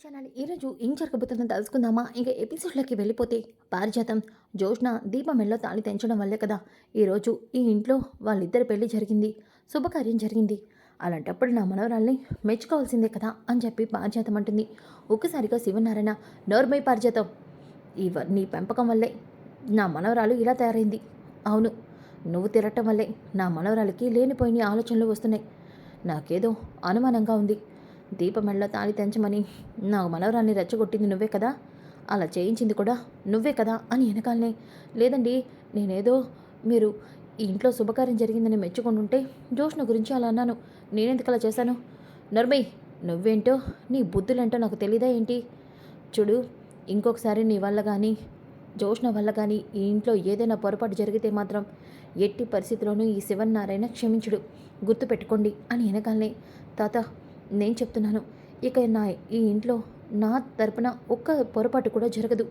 Channel ఈరోజు ఏం జరగబోతుందో తెలుసుకుందామా? ఇంకా ఎపిసోడ్లోకి వెళ్ళిపోతే పారిజాతం. జోష్న దీపమెల్లో తాళి తెంచడం వల్లే కదా ఈరోజు ఈ ఇంట్లో వాళ్ళిద్దరి పెళ్ళి జరిగింది. శుభకార్యం జరిగింది. అలాంటప్పుడు నా మనవరాల్ని మెచ్చుకోవాల్సిందే కదా అని చెప్పి పారిజాతం అంటుంది. ఒక్కసారిగా శివనారాయణ నోర్మై పారిజాతం. ఇవ నీ పెంపకం వల్లే నా మనవరాలు ఇలా తయారైంది. అవును. నువ్వు తిరగటం వల్లే నా మనవరాలకి లేనిపోయిన ఆలోచనలు వస్తున్నాయి. నాకేదో అనుమానంగా ఉంది. దీపమెళ్ళ తాళి తెంచమని నా మనవరాన్ని రెచ్చగొట్టింది నువ్వే కదా? అలా చేయించింది కూడా నువ్వే కదా? అని వెనకాలనే లేదండి నేనేదో మీరు ఈ ఇంట్లో శుభకార్యం జరిగిందని మెచ్చుకుంటుంటే జోష్న గురించి అలా అన్నాను. నేనెందుకు అలా చేశాను? నర్మయ్ నువ్వేంటో నీ బుద్ధులేంటో నాకు తెలీదా ఏంటి? చూడు ఇంకొకసారి నీ వల్ల కానీ జోష్ణ వల్ల కానీ ఈ ఇంట్లో ఏదైనా పొరపాటు జరిగితే మాత్రం ఎట్టి పరిస్థితిలోనూ ఈ శివన్నారాయణ క్షమించుడు. గుర్తుపెట్టుకోండి అని వెనకాలనే తాత నేను చెప్తున్నాను. ఇక నా ఈ ఇంట్లో నా తరపున ఒక్క పొరపాటు కూడా జరగదు.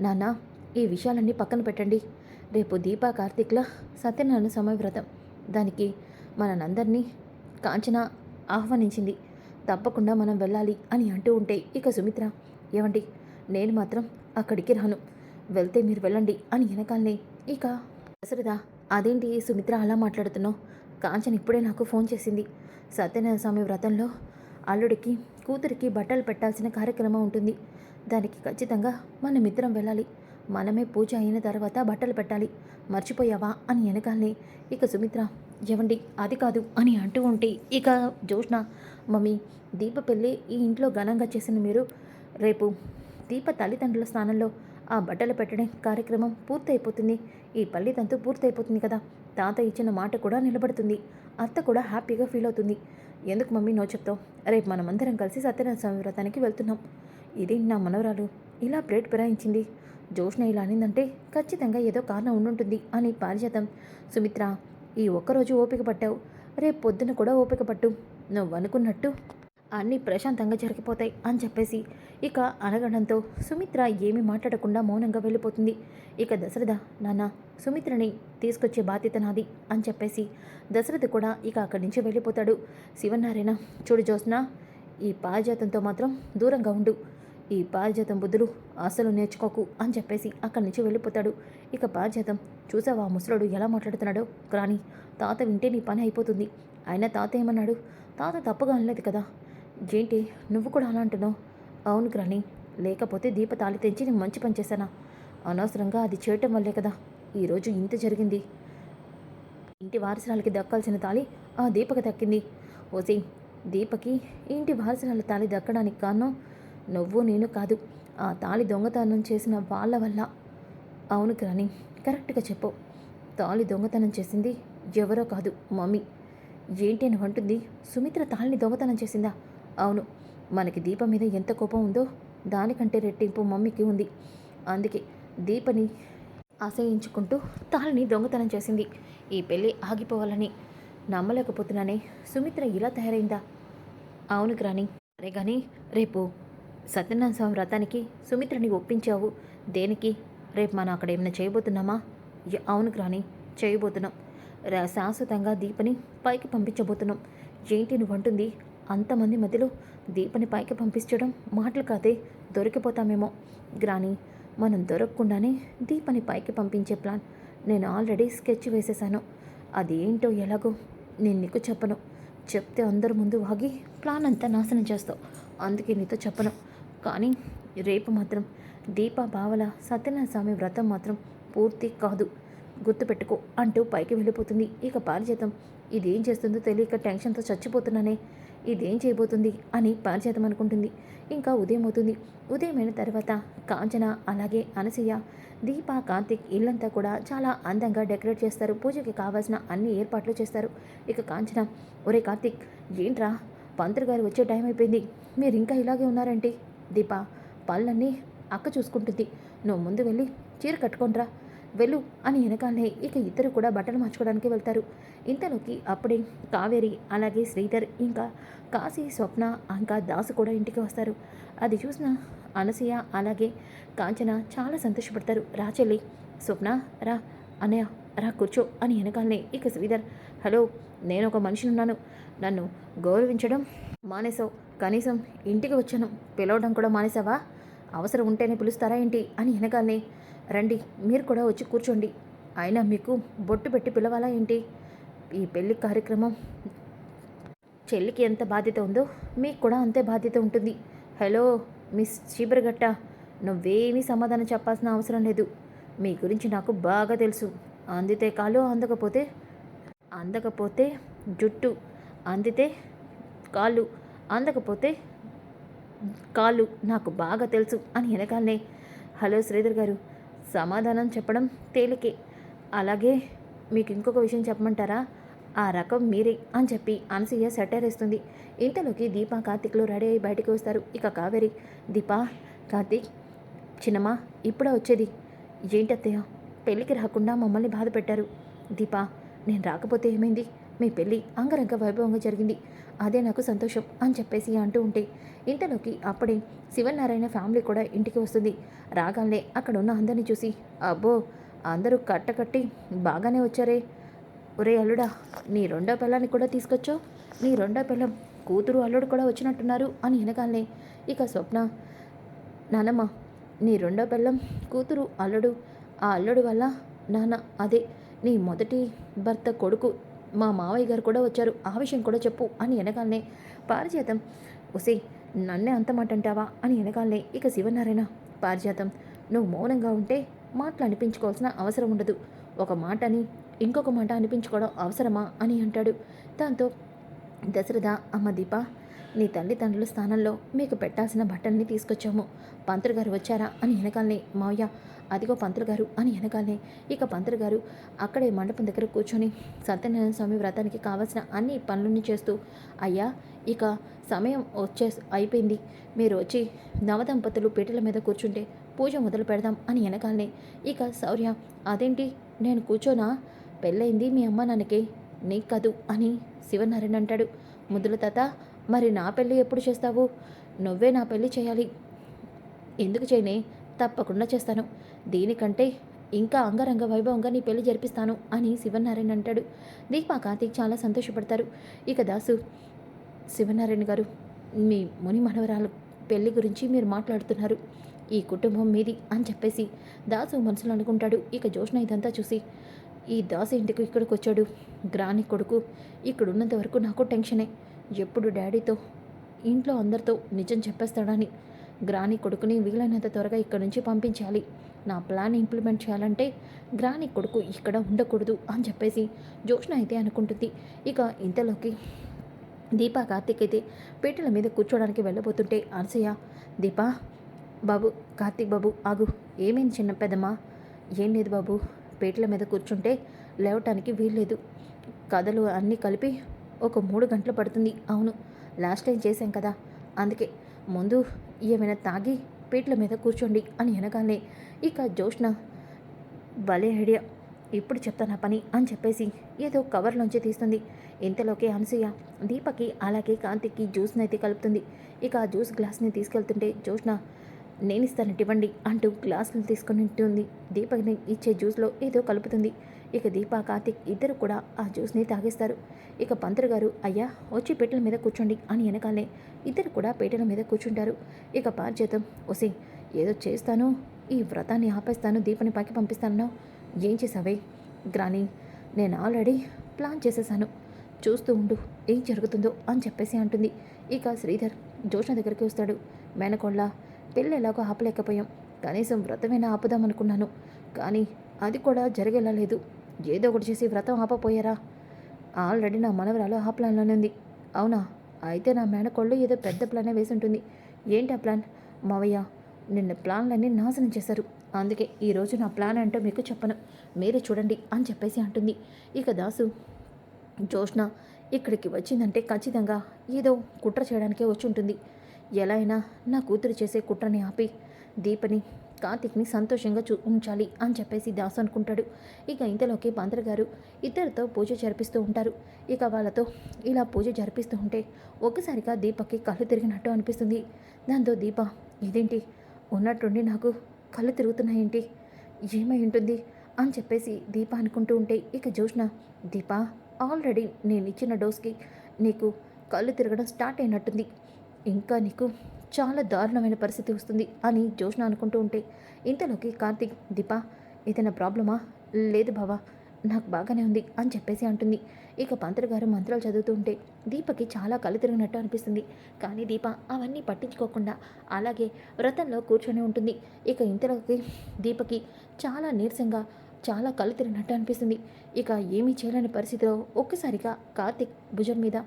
నాన్న ఈ విషయాలన్నీ పక్కన పెట్టండి. రేపు దీపా కార్తీక్ల సత్యనారాయణ సమయవ్రతం దానికి మనందరినీ కాంచన ఆహ్వానించింది. తప్పకుండా మనం వెళ్ళాలి అని అంటూ ఉంటే ఇక సుమిత్ర ఏమండి నేను మాత్రం అక్కడికి రాను. వెళ్తే మీరు వెళ్ళండి అని వెనకాలనే ఇక దశరథ అదేంటి సుమిత్ర అలా మాట్లాడుతున్నావు? కాంచన ఇప్పుడే నాకు ఫోన్ చేసింది. సత్యనారాయణ స్వామి వ్రతంలో అల్లుడికి కూతురికి బట్టలు పెట్టాల్సిన కార్యక్రమం ఉంటుంది. దానికి ఖచ్చితంగా మనమిద్దరం వెళ్ళాలి. మనమే పూజ అయిన తర్వాత బట్టలు పెట్టాలి. మర్చిపోయావా అని వెనకాలనే ఇక సుమిత్ర ఏవండి అది కాదు అని అంటూ ఉంటే ఇక జోష్ణ మమ్మీ దీప పెళ్ళి ఈ ఇంట్లో ఘనంగా చేసిన మీరు. రేపు దీప తల్లిదండ్రుల స్థానంలో ఆ బట్టలు పెట్టడం కార్యక్రమం పూర్తయిపోతుంది. ఈ పల్లి తంతు పూర్తయిపోతుంది కదా. తాత ఇచ్చిన మాట కూడా నిలబడుతుంది. అత్త కూడా హ్యాపీగా ఫీల్ అవుతుంది. ఎందుకు మమ్మీ నో చెప్తావు? రేపు మనమందరం కలిసి సత్యనారాయణ స్వామి వ్రతానికి వెళ్తున్నాం. ఇది నా మనవరాలు. ఇలా ప్లేట్ ఫిరాయించింది జోష్ణ ఇలా అనిందంటే ఖచ్చితంగా ఏదో కారణం ఉండుంటుంది అని పారిజాతం. సుమిత్ర ఈ ఒక్కరోజు ఓపిక పట్టావు. రేపు పొద్దున కూడా ఓపిక పట్టు. నువ్వు అనుకున్నట్టు అన్నీ ప్రశాంతంగా జరిగిపోతాయి అని చెప్పేసి ఇక అనగడంతో సుమిత్ర ఏమీ మాట్లాడకుండా మౌనంగా వెళ్ళిపోతుంది. ఇక దశరథ నాన్న సుమిత్రని తీసుకొచ్చే బాధ్యత నాది అని చెప్పేసి దశరథ కూడా ఇక అక్కడి నుంచి వెళ్ళిపోతాడు. శివనారాయణ చూడు జోస్నా ఈ పారిజాతంతో మాత్రం దూరంగా ఉండు. ఈ పారిజాతం బుద్ధులు అసలు నేర్చుకోకు అని చెప్పేసి అక్కడి నుంచి వెళ్ళిపోతాడు. ఇక పారిజాతం చూసావా ముసలుడు ఎలా మాట్లాడుతున్నాడో? కానీ తాత వింటే నీ పని అయిపోతుంది. ఆయన తాత ఏమన్నాడు? తాత తప్పుగా అనలేదు కదా? ఏంటి? నువ్వు కూడా అలా అంటున్నావు? అవును గ్రాని. లేకపోతే దీప తాళి తెంచి నేను మంచి పని చేశానా? అనవసరంగా అది చేయటం వల్లే కదా ఈరోజు ఇంత జరిగింది. ఇంటి వారసురాలకి దక్కాల్సిన తాళి ఆ దీపకి దక్కింది. ఓసి దీపకి ఇంటి వారసురాల తాళి దక్కడానికి కారణం నువ్వు నేను కాదు. ఆ తాళి దొంగతనం చేసిన వాళ్ళ వల్ల. అవును గ్రాని కరెక్ట్గా చెప్పు. తాళి దొంగతనం చేసింది ఎవరో కాదు మమ్మీ. ఏంటి అని అంటుంది? సుమిత్ర తాళిని దొంగతనం చేసిందా? అవును మనకి దీపం మీద ఎంత కోపం ఉందో దానికంటే రెట్టింపు మమ్మీకి ఉంది. అందుకే దీపని ఆశ్రయించుకుంటూ తాళిని దొంగతనం చేసింది. ఈ పెళ్ళి ఆగిపోవాలని నమ్మలేకపోతున్నానే సుమిత్ర ఇలా తయారైందా? అవును గ్రాని అరే కానీ రేపు సత్యనారాయణ స్వామి వ్రతానికి సుమిత్రని ఒప్పించావు. దేనికి? రేపు మనం అక్కడ ఏమైనా చేయబోతున్నామా? అవును గ్రాని చేయబోతున్నాం. శాశ్వతంగా దీపని పైకి పంపించబోతున్నాం. ఏంటి నువ్వు అంటుంది అంతమంది మధ్యలో దీపని పైకి పంపించడం మాటలు కాదే దొరికిపోతామేమో. గ్రాని మనం దొరకకుండానే దీపని పైకి పంపించే ప్లాన్. నేను ఆల్రెడీ స్కెచ్ వేసేసాను అదేంటో ఎలాగో నేను నీకు చెప్పను. చెప్తే అందరి ముందు వాగి ప్లాన్ అంతా నాశనం చేస్తావు. అందుకే నీతో చెప్పను. కానీ రేపు మాత్రం దీప బావల సత్యనారాయణ స్వామి వ్రతం మాత్రం పూర్తి కాదు. గుర్తుపెట్టుకో అంటూ పైకి వెళ్ళిపోతుంది. ఇక పారిజాతం. ఇదేం చేస్తుందో తెలియక టెన్షన్తో చచ్చిపోతున్నానే. ఇదేం చేయబోతుంది అని పారిజాతం అనుకుంటుంది ఇంకా ఉదయం అవుతుంది. ఉదయం అయిన తర్వాత కాంచన అలాగే అనసూయ దీప కార్తిక్ ఇల్లంతా కూడా చాలా అందంగా డెకరేట్ చేస్తారు. పూజకి కావాల్సిన అన్ని ఏర్పాట్లు చేస్తారు. ఇక కాంచన ఒరే కార్తిక్ ఏంట్రా? పంతులు గారు వచ్చే టైం అయిపోయింది. మీరు ఇంకా ఇలాగే ఉన్నారంటే? దీప పళ్ళన్నీ అక్క చూసుకుంటుంది. నువ్వు ముందు వెళ్ళి చీర కట్టుకోనరా వెళ్ళు అని వెనకాలనే ఇక ఇద్దరు కూడా బట్టలు మార్చుకోవడానికి వెళ్తారు. ఇంతలోకి అప్పుడే కావేరి అలాగే శ్రీధర్ ఇంకా కాశీ స్వప్న ఇంకా దాసు కూడా ఇంటికి వస్తారు. అది చూసిన అనసూయ అలాగే కాంచన చాలా సంతోషపడతారు. రా చెల్లి. స్వప్న రా. అన్నయ్య రా కూర్చో అని వెనకాలనే ఇక శ్రీధర్ హలో నేను ఒక మనిషిని ఉన్నాను నన్ను గౌరవించడం మానేసావు కనీసం ఇంటికి వచ్చాను. పిలవడం కూడా మానేసావా అవసరం ఉంటేనే పిలుస్తారా ఏంటి? అని వెనకాలనే రండి మీరు కూడా వచ్చి కూర్చోండి. అయినా మీకు బొట్టు పెట్టి పిలవాలా ఏంటి? ఈ పెళ్ళి కార్యక్రమం చెల్లికి ఎంత బాధ్యత ఉందో మీకు కూడా అంతే బాధ్యత ఉంటుంది. హలో మిస్ చీబరగట్ట నువ్వేమీ సమాధానం చెప్పాల్సిన అవసరం లేదు. మీ గురించి నాకు బాగా తెలుసు. అందితే కాలు అందకపోతే అందకపోతే జుట్టు. అందితే కాళ్ళు అందకపోతే కాళ్ళు నాకు బాగా తెలుసు అని వెనకాలనే. హలో శ్రీధర్ గారు సమాధానం చెప్పడం తేలికే. అలాగే మీకు ఇంకొక విషయం చెప్పమంటారా? ఆ రకం మీరే అని చెప్పి అనసూయ సెటరేస్తుంది ఇంతలోకి దీప కార్తిక్లు రెడీ అయ్యి బయటకు వస్తారు. ఇక కావేరి దీప కార్తిక్ చిన్నమ్మా ఇప్పుడే వచ్చేది. ఏంటత్తయ్య పెళ్ళికి రాకుండా మమ్మల్ని బాధ పెట్టారు దీపా నేను రాకపోతే ఏమైంది? మీ పెళ్ళి అంగరంగ వైభవంగా జరిగింది. అదే నాకు సంతోషం అని చెప్పేసి అంటూ ఉంటే ఇంతలోకి అప్పుడే శివనారాయణ ఫ్యామిలీ కూడా ఇంటికి వస్తుంది. రాగానే అక్కడ ఉన్న అందరిని చూసి అబ్బో అందరూ కట్టకట్టి బాగానే వచ్చారే. ఒరే అల్లుడా నీ రెండో పిల్లాన్ని కూడా తీసుకొచ్చో నీ రెండో పిల్లం కూతురు అల్లుడు కూడా వచ్చినట్టున్నారు అని వెనకాలనే ఇక స్వప్న నానమ్మ నీ రెండో పిల్లం కూతురు అల్లుడు ఆ అల్లుడు వల్ల నాన్న అదే నీ మొదటి భర్త కొడుకు మా మావయ్య గారు కూడా వచ్చారు. ఆ విషయం కూడా చెప్పు అని వెనకాలనే పారిజాతం ఒసే నన్నే అంత మాట అంటావా? అని వెనకాలనే ఇక శివనారాయణ పారిజాతం నువ్వు మౌనంగా ఉంటే మాటలు అనిపించుకోవాల్సిన అవసరం ఉండదు. ఒక మాట అని ఇంకొక మాట అనిపించుకోవడం అవసరమా? అని అంటాడు. దాంతో దశరథ అమ్మ దీప నీ తల్లిదండ్రుల స్థానంలో మీకు పెట్టాల్సిన బట్టల్ని తీసుకొచ్చాము. పంతులు గారు వచ్చారా? అని వెనకాలనే మావయ్య అదిగో పంతులు గారు అని వెనకాలనే ఇక పంతులు గారు అక్కడే మండపం దగ్గర కూర్చొని సత్యనారాయణ స్వామి వ్రతానికి కావాల్సిన అన్ని పనులని చేస్తూ అయ్యా ఇక సమయం వచ్చే అయిపోయింది. మీరు వచ్చి నవదంపతులు పీటల మీద కూర్చుంటే పూజ మొదలు పెడదాం అని వెనకాలనే ఇక శౌర్య అదేంటి? నేను కూర్చోనా? పెళ్ళయింది మీ అమ్మ నాన్నకి. నీకు కాదు అని శివనారాయణ అంటాడు. ముద్దుల తాత మరి నా పెళ్ళి ఎప్పుడు చేస్తావు? నువ్వే నా పెళ్ళి చేయాలి. ఎందుకు చేయనే? తప్పకుండా చేస్తాను. దీనికంటే ఇంకా అంగరంగ వైభవంగా నీ పెళ్ళి జరిపిస్తాను అని శివనారాయణ అంటాడు. దీపా కార్తీక్ చాలా సంతోషపడతారు. ఇక దాసు శివనారాయణ గారు మీ ముని మనవరాలు పెళ్ళి గురించి మీరు మాట్లాడుతున్నారు. ఈ కుటుంబం మీది అని చెప్పేసి దాసు మనసులో అనుకుంటాడు. ఇక జోష్న ఇదంతా చూసి ఈ దాసు ఇంటికి ఇక్కడికి వచ్చాడు. గ్రాని కొడుకు ఇక్కడ ఉన్నంత వరకు నాకు టెన్షనే. ఎప్పుడు డాడీతో ఇంట్లో అందరితో నిజం చెప్పేస్తాడని. గ్రాని కొడుకుని వీలైనంత త్వరగా ఇక్కడ నుంచి పంపించాలి. నా ప్లాన్ ఇంప్లిమెంట్ చేయాలంటే గ్రాని కొడుకు ఇక్కడ ఉండకూడదు అని చెప్పేసి జోష్ణ అయితే అనుకుంటుంది. ఇక ఇంతలోకి దీపా కార్తీక్ అయితే పీటల మీద కూర్చోడానికి వెళ్ళబోతుంటే అనసయ్య దీపా బాబు కార్తీక్ బాబు ఆగు. ఏమైంది చిన్న పెద్దమ్మా? ఏం లేదు బాబు. పీటల మీద కూర్చుంటే లేవటానికి వీల్లేదు. కథలు అన్నీ కలిపి ఒక మూడు గంటలు పడుతుంది. అవును లాస్ట్ టైం చేశాం కదా. అందుకే ముందు ఏమైనా తాగి పీట్ల మీద కూర్చోండి అని అనగానే ఇక జోష్న భలే ఐడియా ఇప్పుడు చెప్తాను పని అని చెప్పేసి ఏదో కవర్లోంచి తీస్తుంది. ఇంతలోకి అనసూయ దీపకి అలాగే కాంతికి జ్యూస్ని అయితే కలుపుతుంది. ఇక ఆ జ్యూస్ గ్లాస్ని తీసుకెళ్తుంటే జోష్న నేను ఇస్తానంటే అంటూ గ్లాసులు తీసుకుని ఉంటుంది. దీపక్ని ఇచ్చే జ్యూస్లో ఏదో కలుపుతుంది. ఇక దీప కార్తిక్ ఇద్దరు కూడా ఆ జ్యూస్ని తాగేస్తారు. ఇక పంతులు గారు అయ్యా వచ్చి పీటల మీద కూర్చోండి అని వెనకాలే ఇద్దరు కూడా పీటల మీద కూర్చుంటారు. ఇక బాధ్యతం ఒసే ఏదో చేస్తాను ఈ వ్రతాన్ని ఆపేస్తాను దీపని పైకి పంపిస్తాను ఏం చేసావే గ్రాని నేను ఆల్రెడీ ప్లాన్ చేసేసాను. చూస్తూ ఉండు ఏం జరుగుతుందో అని చెప్పేసి అంటుంది. ఇక శ్రీధర్ జోష్ణ దగ్గరికి వస్తాడు. మేనకోళ్ళ పెళ్ళి ఎలాగో ఆపలేకపోయాం. కనీసం వ్రతమైనా ఆపుదామనుకున్నాను. కానీ అది కూడా జరిగేలా లేదు. ఏదో ఒకటి చేసి వ్రతం ఆపపోయారా? ఆల్రెడీ నా మనవరాలు ఆ ప్లాన్లోనే ఉంది. అవునా? అయితే నా మేనకోళ్ళు ఏదో పెద్ద ప్లానే వేసి ఉంటుంది ఏంటి ఆ ప్లాన్? మావయ్య నిన్న ప్లాన్లన్నీ నాశనం చేశారు. అందుకే ఈరోజు నా ప్లాన్ అంటే మీకు చెప్పను. మీరే చూడండి అని చెప్పేసి అంటుంది. ఇక దాసు జోష్న ఇక్కడికి వచ్చిందంటే ఖచ్చితంగా ఏదో కుట్ర చేయడానికే వచ్చి ఉంటుంది. ఎలా అయినా నా కూతురు చేసే కుట్రని ఆపి దీపని కార్తిక్ని సంతోషంగా చూ ఉంచాలి అని చెప్పేసి దాసు అనుకుంటాడు. ఇక ఇంతలోకి పంతులు గారు ఇద్దరితో పూజ జరిపిస్తూ ఉంటారు. ఇక వాళ్ళతో ఇలా పూజ జరిపిస్తూ ఉంటే ఒక్కసారిగా దీపకి కళ్ళు తిరిగినట్టు అనిపిస్తుంది. దాంతో దీప ఇదేంటి? ఉన్నట్టుండి నాకు కళ్ళు తిరుగుతున్నాయేంటి? ఏమై ఉంటుంది? అని చెప్పేసి దీప అనుకుంటూ ఉంటే ఇక జోష్న దీప ఆల్రెడీ నేను ఇచ్చిన డోస్కి నీకు కళ్ళు తిరగడం స్టార్ట్ అయినట్టుంది. ఇంకా నీకు చాలా దారుణమైన పరిస్థితి వస్తుంది అని జోష్న అనుకుంటూ ఉంటే ఇంతలోకి కార్తీక్ దీప ఏదైనా ప్రాబ్లమా? లేదు బావా నాకు బాగానే ఉంది అని చెప్పేసి అంటుంది. ఇక పంతులు గారు మంత్రాలు చదువుతూ ఉంటే దీపకి చాలా కళ్ళు తిరిగినట్టు అనిపిస్తుంది. కానీ దీప అవన్నీ పట్టించుకోకుండా అలాగే వ్రతంలో కూర్చొని ఉంటుంది. ఇక ఇంతలోకి దీపకి చాలా నీరసంగా చాలా కళ్ళు తిరిగినట్టు అనిపిస్తుంది. ఇక ఏమీ చేయలేని పరిస్థితిలో ఒక్కసారిగా కార్తిక్ భుజం మీద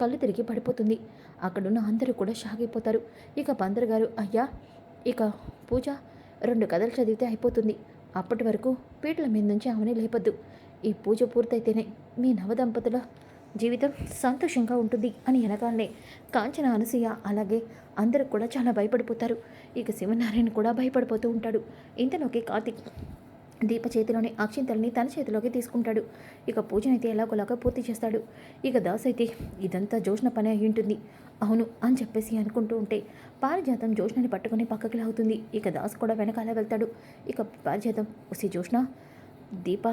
కళ్ళు తిరిగి పడిపోతుంది. అక్కడున్న అందరూ కూడా షాక్ అయిపోతారు. ఇక పందరు గారు అయ్యా ఇక పూజ రెండు కథలు చదివితే అయిపోతుంది. అప్పటి వరకు పీటల మీద నుంచి ఆమెని లేపొద్దు. ఈ పూజ పూర్తయితేనే మీ నవదంపతుల జీవితం సంతోషంగా ఉంటుంది అని వెనకాలనే కాంచన అనసూయ అలాగే అందరూ కూడా చాలా భయపడిపోతారు. ఇక శివనారాయణ కూడా భయపడిపోతూ ఉంటాడు. ఇంతలోకి కార్తిక్ దీప చేతిలోని అక్షింతల్ని తన చేతిలోకి తీసుకుంటాడు. ఇక పూజనైతే ఎలాగోలాగా పూర్తి చేస్తాడు. ఇక దాస్ అయితే ఇదంతా జోష్న పని అయి ఉంటుంది. అవును అని చెప్పేసి అనుకుంటూ ఉంటే పారిజాతం జోష్నని పట్టుకుని పక్కకి లాగుతుంది. ఇక దాస్ కూడా వెనకాల వెళ్తాడు. ఇక పారిజాతం వసి జోష్న దీప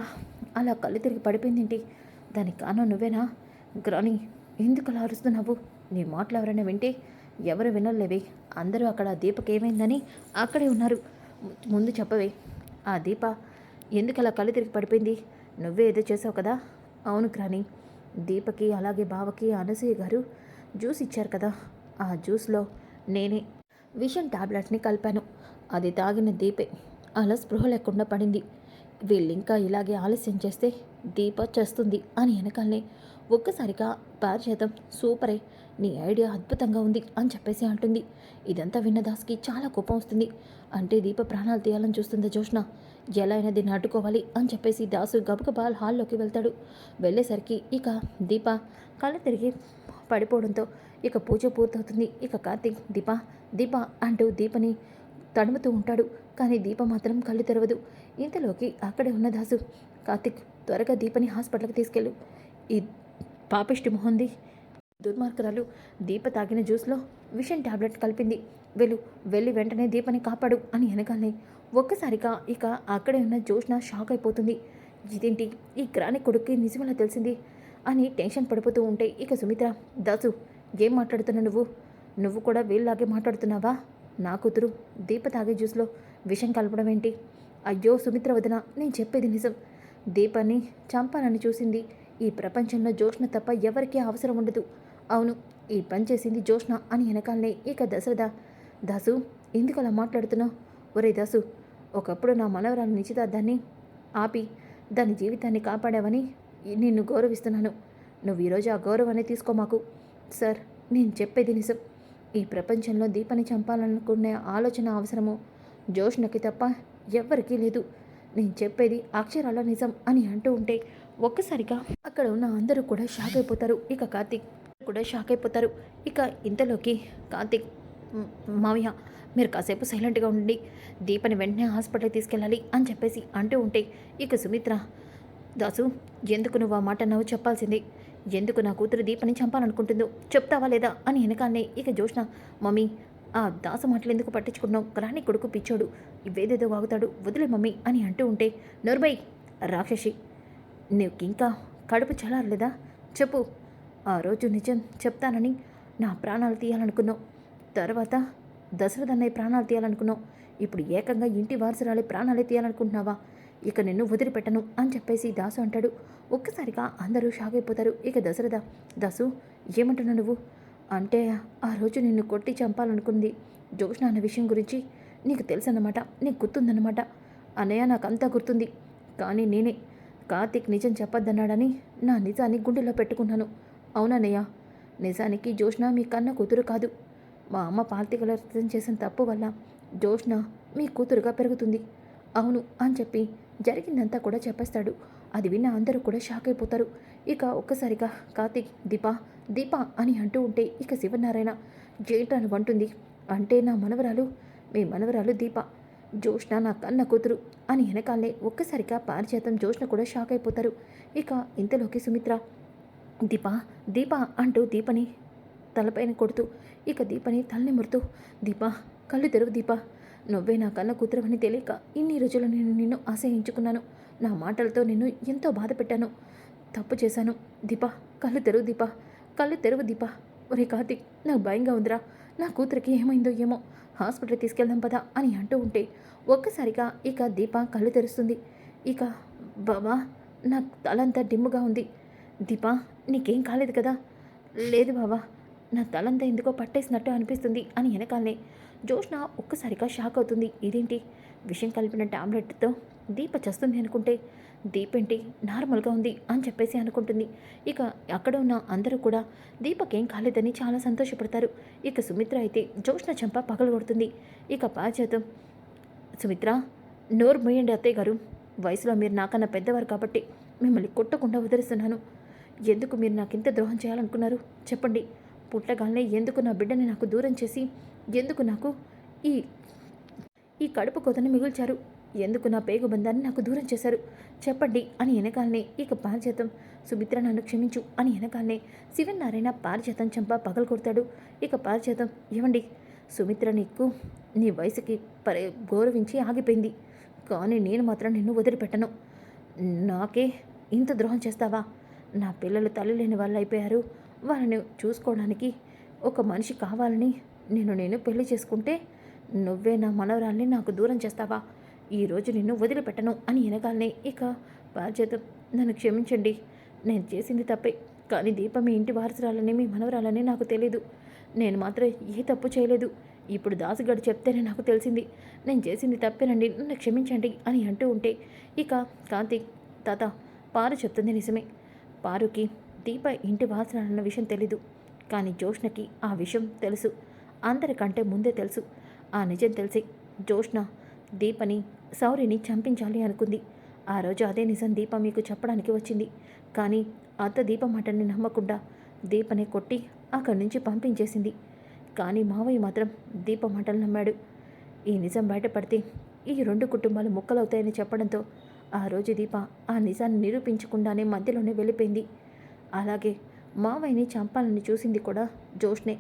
అలా కళ్ళు తిరిగి పడిపోయిందేంటి? దానికి కారణం నువ్వేనా? గ్రాని ఎందుకు అలా అరుస్తున్నావు? నీ మాటలు ఎవరైనా వింటే ఎవరు వినలేవే. అందరూ అక్కడ దీపకేమైందని అక్కడే ఉన్నారు. ముందు చెప్పవే. ఆ దీప ఎందుకు అలా కళ్ళు తిరిగి పడిపోయింది? నువ్వే ఏదో చేసావు కదా? అవును గ్రాని దీపకి అలాగే బావకి అనసూయ గారు జ్యూస్ ఇచ్చారు కదా? ఆ జ్యూస్లో నేనే విషం టాబ్లెట్ని కలిపాను. అది తాగిన దీపే అలా స్పృహ లేకుండా పడింది. వీళ్ళింకా ఇలాగే ఆలస్యం చేస్తే దీప చేస్తుంది అని వెనకాలనే ఒక్కసారిగా పారిచేతం సూపరే నీ ఐడియా అద్భుతంగా ఉంది అని చెప్పేసి అంటుంది. ఇదంతా విన్న దాస్కి చాలా కోపం వస్తుంది. అంటే దీప ప్రాణాలు తీయాలని చూస్తుంది జోష్న ఎలా అయినా దీన్ని అడ్డుకోవాలి అని చెప్పేసి దాసు గబగబా హాల్లోకి వెళ్తాడు. వెళ్ళేసరికి ఇక దీప కళ్ళు తిరిగి పడిపోవడంతో ఇక పూజ పూర్తవుతుంది. ఇక కార్తీక్ దీప దీప అంటూ దీపని తడుముతూ ఉంటాడు. కానీ దీప మాత్రం కళ్ళు తెరవదు. ఇంతలోకి అక్కడే ఉన్న దాసు కార్తిక్ త్వరగా దీపని హాస్పిటల్కి తీసుకెళ్ళు. ఈ పాపిష్టి మొహంది దుర్మార్గురాలు దీప తాగిన జ్యూస్లో విషం టాబ్లెట్ కలిపింది. వెళ్ళు వెళ్ళి వెంటనే దీపని కాపాడు అని వెనకాలని ఒక్కసారిగా ఇక అక్కడే ఉన్న జోష్న షాక్ అయిపోతుంది. ఇదేంటి? ఈ గ్రాని కొడుక్కి నిజమేలా తెలిసింది? అని టెన్షన్ పడిపోతూ ఉంటే ఇక సుమిత్ర దాసు ఏం మాట్లాడుతున్నావు నువ్వు? నువ్వు కూడా వీళ్ళలాగే మాట్లాడుతున్నావా? నా కూతురు దీప తాగే జ్యూస్లో విషం కలపడం ఏంటి? అయ్యో సుమిత్ర వదిన నేను చెప్పేది నిజం. దీపాన్ని చంపాలని చూసింది ఈ ప్రపంచంలో జోష్ణ తప్ప ఎవరికీ అవసరం ఉండదు. అవును ఈ పని చేసింది జోష్ణ అని వెనకాలనే ఇక దశరథ. దాసు ఎందుకు అలా మాట్లాడుతున్నావు? ఒరే దాసు ఒకప్పుడు నా మనవరాలు నిశ్చితార్థాన్ని ఆపి దాని జీవితాన్ని కాపాడావని నిన్ను గౌరవిస్తున్నాను. నువ్వు ఈరోజు ఆ గౌరవాన్ని తీసుకో మాకు. సార్ నేను చెప్పేది నిజం. ఈ ప్రపంచంలో దీపని చంపాలనుకునే ఆలోచన అవసరము. జోష్నకి తప్ప ఎవ్వరికీ లేదు. నేను చెప్పేది అక్షరాల నిజం అని అంటూ ఉంటే ఒక్కసారిగా అక్కడ ఉన్న అందరూ కూడా షాక్ అయిపోతారు. ఇక కార్తీక్ కూడా షాక్ అయిపోతారు. ఇక ఇంతలోకి కార్తీక్ మావయ్య మీరు కాసేపు సైలెంట్గా ఉండండి. దీపని వెంటనే హాస్పిటల్కి తీసుకెళ్ళాలి అని చెప్పేసి అంటూ ఉంటే ఇక సుమిత్ర దాసు ఎందుకు నువ్వు ఆ మాట నవ్వు చెప్పాల్సింది? ఎందుకు నా కూతురు దీపని చంపాలనుకుంటుందో చెప్తావా లేదా? అని వెనకాలనే ఇక జోష్న మమ్మీ ఆ దాసు మాటలు ఎందుకు పట్టించుకున్నావు? గ్రాని కొడుకు పిచ్చోడు ఇవేదేదో వాగుతాడు వదిలే మమ్మీ అని అంటూ ఉంటే నోర్బై రాక్షసి నీకింకా కడుపు చలారలేదా చెప్పు ఆ రోజు నిజం చెప్తానని నా ప్రాణాలు తీయాలనుకున్నావు. తర్వాత దశరథ అన్నయ్య ప్రాణాలు తీయాలనుకున్నావు. ఇప్పుడు ఏకంగా ఇంటి వారసురాలి ప్రాణాలే తీయాలనుకుంటున్నావా? ఇక నిన్ను వదిలిపెట్టను అని చెప్పేసి దాసు అంటాడు. ఒక్కసారిగా అందరూ షాక్ అయిపోతారు. ఇక దశరథ దాసు ఏమంటున్నావు నువ్వు? అంటే ఆ రోజు నిన్ను కొట్టి చంపాలనుకుంది జోష్ణ అన్న విషయం గురించి నీకు తెలుసన్నమాట నీకు గుర్తుందన్నమాట. అన్నయ్య అంతా గుర్తుంది. కానీ నేనే కార్తీక్ నిజం చెప్పొద్దన్నాడని నా నిజాన్ని గుండెలో పెట్టుకున్నాను. అవునన్నయ్య నిజానికి జోష్ణ మీ కన్న కూతురు కాదు. మా అమ్మ పార్తీకలర్థం చేసిన తప్పు వల్ల జోష్న మీ కూతురుగా పెరుగుతుంది. అవును అని చెప్పి జరిగిందంతా కూడా చెప్పేస్తాడు. అది విన్న అందరూ కూడా షాక్ అయిపోతారు. ఇక ఒక్కసారిగా కార్తీక్ దీప దీప అని అంటూ ఉంటే ఇక శివనారాయణ జేంటాను అంటుంది? అంటే నా మనవరాలు మీ మనవరాలు దీప జోష్న నా కన్న కూతురు అని వెనకాలే ఒక్కసారిగా పారిచేతం జోష్న కూడా షాక్ అయిపోతారు. ఇక ఇంతలోకి సుమిత్ర దీప దీప అంటూ దీపని తలపైన కొడుతూ ఇక దీపని తలనిమురుతూ దీప కళ్ళు తెరువు దీప. నువ్వే నా కన్న కూతురవని తెలియక ఇన్ని రోజులు నేను నిన్ను ఆశయించుకున్నాను. నా మాటలతో నిన్ను ఎంతో బాధ పెట్టాను. తప్పు చేశాను. దీప కళ్ళు తెరువు దీప. కళ్ళు తెరువు దీప. ఒరే కార్తీక్ నాకు భయంగా ఉందిరా. నా కూతురికి ఏమైందో ఏమో. హాస్పిటల్కి తీసుకెళ్దాం పదా అని అంటూ ఉంటే ఒక్కసారిగా ఇక దీప కళ్ళు తెరుస్తుంది. ఇక బాబా నాకు తలంతా డిమ్ముగా ఉంది. దీపా నీకేం కాలేదు కదా. లేదు బాబా నా తలంతా ఎందుకో పట్టేసినట్టు అనిపిస్తుంది అని వెనకాలనే. జోష్న ఒక్కసారిగా షాక్ అవుతుంది. ఇదేంటి? విషయం కలిపిన టాబ్లెట్తో దీప చస్తుంది అనుకుంటే దీపేంటి? నార్మల్గా ఉంది అని చెప్పేసి అనుకుంటుంది. ఇక అక్కడ ఉన్న అందరూ కూడా దీపకేం కాలేదని చాలా సంతోషపడతారు. ఇక సుమిత్ర అయితే జోష్న చెంప పగలగొడుతుంది. ఇక పాచేతం సుమిత్ర నోరు మొయ్యండి అత్తయ్య గారు. వయసులో మీరు నాకన్నా పెద్దవారు కాబట్టి మిమ్మల్ని కొట్టకుండా వదిలిస్తున్నాను. ఎందుకు మీరు నాకు ఇంత ద్రోహం చేయాలనుకున్నారు? చెప్పండి. పుట్టగానే ఎందుకు నా బిడ్డని నాకు దూరం చేసి ఎందుకు నాకు ఈ ఈ కడుపు కోతను మిగిల్చారు? ఎందుకు నా పేగు బంధాన్ని నాకు దూరం చేశారు? చెప్పండి అని వెనకాలనే ఇక పారిజాతం. సుమిత్ర నన్ను క్షమించు అని వెనకాలనే శివనారాయణ పారిజాతం చంప పగలు కొడతాడు. ఇక పారిజాతం ఏమండి సుమిత్ర నీకు నీ వయసుకి పరే గౌరవించి ఆగిపోయింది. కానీ నేను మాత్రం నిన్ను వదిలిపెట్టను. నాకే ఇంత ద్రోహం చేస్తావా? నా పిల్లలు తల్లి లేని వాళ్ళు అయిపోయారు. వాళ్ళని చూసుకోవడానికి ఒక మనిషి కావాలని నేను నేను పెళ్ళి చేసుకుంటే నువ్వే నా మనవరాల్ని నాకు దూరం చేస్తావా? ఈరోజు నిన్ను వదిలిపెట్టను అని ఎనగాలనే ఇక బాధ్యత నన్ను క్షమించండి. నేను చేసింది తప్పే కానీ దీప మీ ఇంటి వారసురాలని మీ మనవరాలని నాకు తెలియదు నేను మాత్రం ఏ తప్పు చేయలేదు. ఇప్పుడు దాసుగడు చెప్తేనే నాకు తెలిసింది. నేను చేసింది తప్పేనండి నన్ను క్షమించండి అని అంటూ ఉంటే ఇక కాంతి తాత పారు చెప్తుంది నిజమే. పారుకి దీప ఇంటి వాసన విషయం తెలీదు. కానీ జోష్నకి ఆ విషయం తెలుసు. అందరికంటే ముందే తెలుసు. ఆ నిజం తెలిసి జోష్న దీపని సౌరిని చంపించాలి అనుకుంది. ఆ రోజు అదే నిజం దీప మీకు చెప్పడానికి వచ్చింది. కానీ అత్త దీప మాటని నమ్మకుండా దీపని కొట్టి అక్కడి నుంచి పంపించేసింది. కానీ మావయ్య మాత్రం దీప మాటలు నమ్మాడు. ఈ నిజం బయటపడితే ఈ రెండు కుటుంబాలు ముక్కలవుతాయని చెప్పడంతో ఆ రోజు దీప ఆ నిజాన్ని నిరూపించకుండానే మధ్యలోనే వెళ్ళిపోయింది. అలాగే మావయ్యని చంపాలని చూసింది కూడా జోష్నే.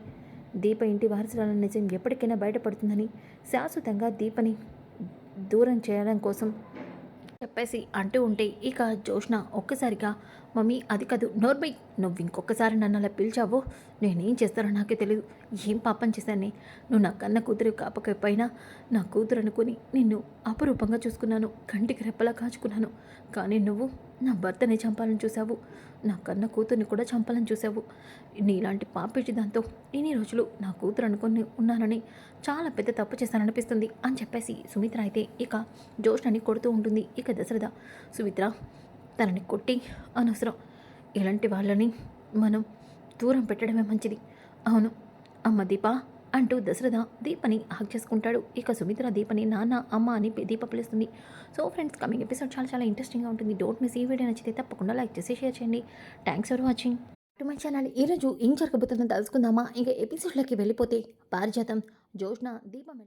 దీప ఇంటి వారసురాల నిజం ఎప్పటికైనా బయటపడుతుందని శాశ్వతంగా దీపని దూరం చేయడం కోసం చెప్పేసి అంటూ ఉంటే ఇక జోష్న ఒక్కసారిగా మమ్మీ అది కాదు. నోర్మై నువ్వు ఇంకొకసారి నన్ను అలా పిలిచావో? నేనేం చేస్తానో నాకే తెలియదు ఏం పాపం చేశాను? నువ్వు నా కన్న కూతురు కాపకపోయినా నా కూతురు అనుకుని నిన్ను అపరూపంగా చూసుకున్నాను. కంటికి రెప్పలా కాచుకున్నాను. కానీ నువ్వు నా భర్తని చంపాలని చూసావు నా కన్న కూతుర్ని కూడా చంపాలని చూసావు నీలాంటి పాపిటి దాంతో ఇన్ని రోజులు నా కూతురు అనుకుని ఉన్నానని చాలా పెద్ద తప్పు చేశాననిపిస్తుంది అని చెప్పేసి సుమిత్ర అయితే ఇక జోష్నని కొడుతూ ఉంటుంది. ఇక దశరథ సుమిత్ర తనని కొట్టి అనవసరం. ఇలాంటి వాళ్ళని మనం దూరం పెట్టడమే మంచిది. అవును అమ్మ దీప అంటూ దశరథ దీపని హాక్ చేసుకుంటాడు. ఇక సుమిత్ర దీపని నాన్న అమ్మ అని దీప పిలుస్తుంది. సో ఫ్రెండ్స్ కమింగ్ ఎపిసోడ్ చాలా చాలా ఇంట్రెస్టింగ్గా ఉంటుంది. డోంట్ మిస్ ఈ వీడియో నచ్చితే తప్పకుండా లైక్ చేసి షేర్ చేయండి. Thanks for watching to my channel ఈరోజు ఏం జరగబోతుందో తెలుసుకుందామా? ఇంకా ఎపిసోడ్లోకి వెళ్ళిపోతే పారిజాతం జోష్న దీపం